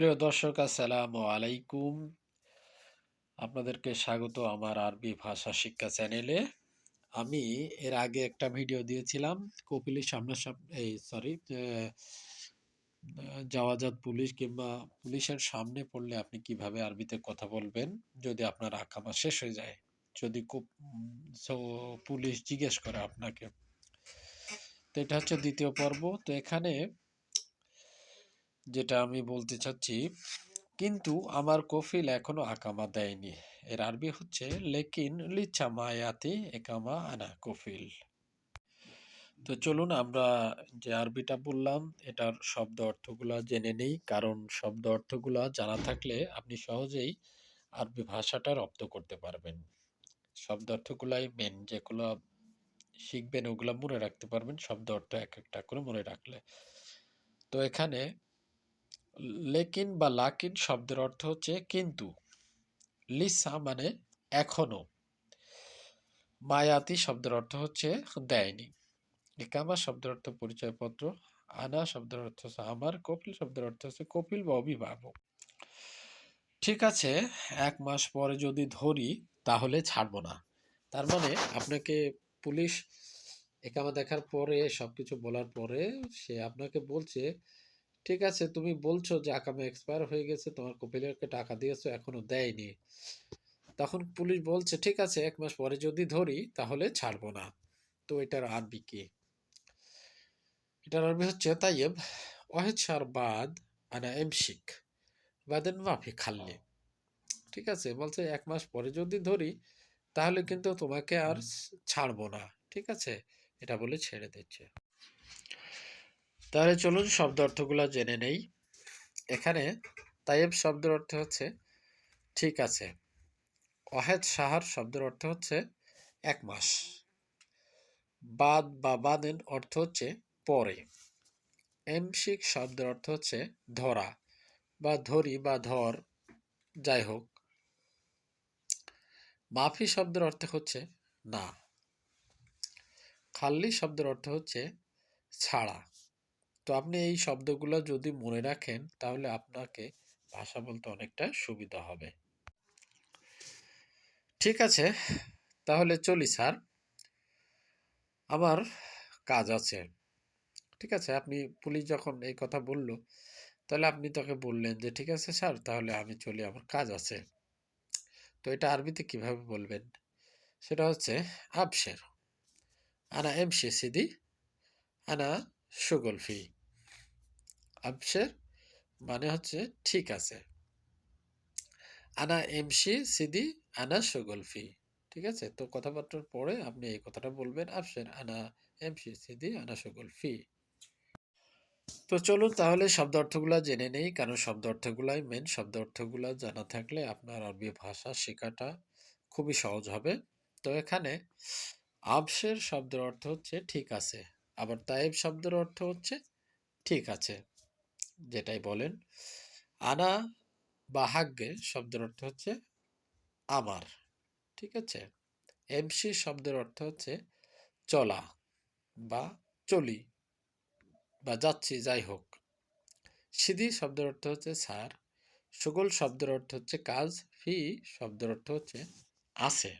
প্রিয় দর্শক, আসসালামু আলাইকুম। আপনাদেরকে স্বাগত আমার আরবি ভাষা শিক্ষা চ্যানেলে। আমি এর আগে একটা ভিডিও দিয়েছিলাম কপিলের সামনাসামনি এই সরি জাওয়াজাত পুলিশ কিংবা পুলিশের সামনে পড়লে আপনি কীভাবে আরবিতে কথা বলবেন, যদি আপনার আকামা শেষ হয়ে যায়। যদি পুলিশ জিজ্ঞেস করে আপনাকে। তো এটা হচ্ছে দ্বিতীয় পর্ব। তো এখানে যেটা আমি বলতে চাচ্ছি, কিন্তু আমার কফিল এখনও আকামা দেয়নি। এর আরবি হচ্ছে, লেকিন লিচা মায়াতি একামা আনা কফিল। তো চলুন আমরা যে আরবিটা বললাম, এটার শব্দ অর্থগুলা জেনে নেই, কারণ শব্দ অর্থগুলা জানা থাকলে আপনি সহজেই আরবি ভাষাটা রপ্ত করতে পারবেন। শব্দ অর্থগুলাই মেন যেগুলো শিখবেন ওগুলো মনে রাখতে পারবেন, শব্দ অর্থ এক একটা করে মনে রাখলে। তো এখানে লেকিন বা লাকিন শব্দের অর্থ হচ্ছে কিন্তু। লিসা মানে এখনও। মায়াতি শব্দের অর্থ হচ্ছে দেয়নি। একামা শব্দের অর্থ পরিচয়পত্র। আনা শব্দের অর্থ হচ্ছে আমার। কপিল শব্দের অর্থ হচ্ছে কপিল বা অভিভাবক। ঠিক আছে, এক মাস পরে যদি ধরি, তাহলে ছাড়বো না। তার মানে আপনাকে পুলিশ একামা দেখার পরে, সবকিছু বলার পরে সে আপনাকে বলছে ঠিক আছে, তুমি বলছো যে আকামে এক্সপায়ার হয়ে গেছে, তোমার কপিলারকে টাকা দিয়েছ, এখনও দেয়নি। তখন পুলিশ বলছে, ঠিক আছে, এক মাস পরে যদি ধরি, তাহলে ছাড়বো না। তো এটার আরবি কি? এটার আরবি হচ্ছে তাইয়েব ওয়াহেদ সার বাদ আনা এমশিক বাদেন মাফি খাল্লে। ঠিক আছে, বলছে, এক মাস পরে যদি ধরি, তাহলে কিন্তু তোমাকে আর ছাড়বো না। ঠিক আছে, এটা বলে ছেড়ে দিচ্ছে। তাহলে চলুন শব্দ অর্থগুলো জেনে নেই। এখানে তাইব শব্দের অর্থ হচ্ছে, ঠিক আছে। অহেদ সাহার শব্দের অর্থ হচ্ছে, এক মাস। বাদ বা বাদেন অর্থ হচ্ছে, পরে। এমশিক শব্দের অর্থ হচ্ছে, ধরা বা ধরি বা ধর, যাই হোক। মাফি শব্দের অর্থ হচ্ছে, না। খাল্লি শব্দের অর্থ হচ্ছে, ছাড়া। তো আপনি এই শব্দগুলো যদি মনে রাখেন, তাহলে আপনাকে ভাষা বলতে অনেকটা সুবিধা হবে। ঠিক আছে, তাহলে চলি স্যার। আমার কাজ আছে। ঠিক আছে, আপনি পুলিশ যখন এই কথা বলল, তাহলে আপনি তাকে বললেন যে, ঠিক আছে স্যার, তাহলে আমি চলি, আমার কাজ আছে। তো এটা আরবিতে কীভাবে বলবেন? সেটা হচ্ছে, আবশের। আনা এমশি সিদি আনা সুগলফি আবশের মানে হচ্ছে ঠিক আছে। আনা এমসি সিদি, আনা সুগলফি ঠিক আছে? তো কথাবার্তার পরে আপনি এই কথাটা বলবেন, আবশের আনা এমসি সিদি, আনা সুগলফি তো চলুন তাহলে শব্দ অর্থগুলো জেনে নেই, কারণ শব্দ অর্থগুলাই মেন শব্দ অর্থগুলো জানা থাকলে আপনার আরবি ভাষা শেখাটা খুবই সহজ হবে। তো এখানে আবশের শব্দের অর্থ হচ্ছে ঠিক আছে। আবার তাইব শব্দের অর্থ হচ্ছে ঠিক আছে, যেটাই বলেন। আনা বা হাগ্যে শব্দের অর্থ হচ্ছে আমার, ঠিক আছে? এমসি শব্দের অর্থ হচ্ছে চলা বা চলি বা যাচ্ছি, যাই হোক। সিধি শব্দের অর্থ হচ্ছে স্যার সুগল শব্দের অর্থ হচ্ছে কাজ, ফি শব্দের অর্থ হচ্ছে আছে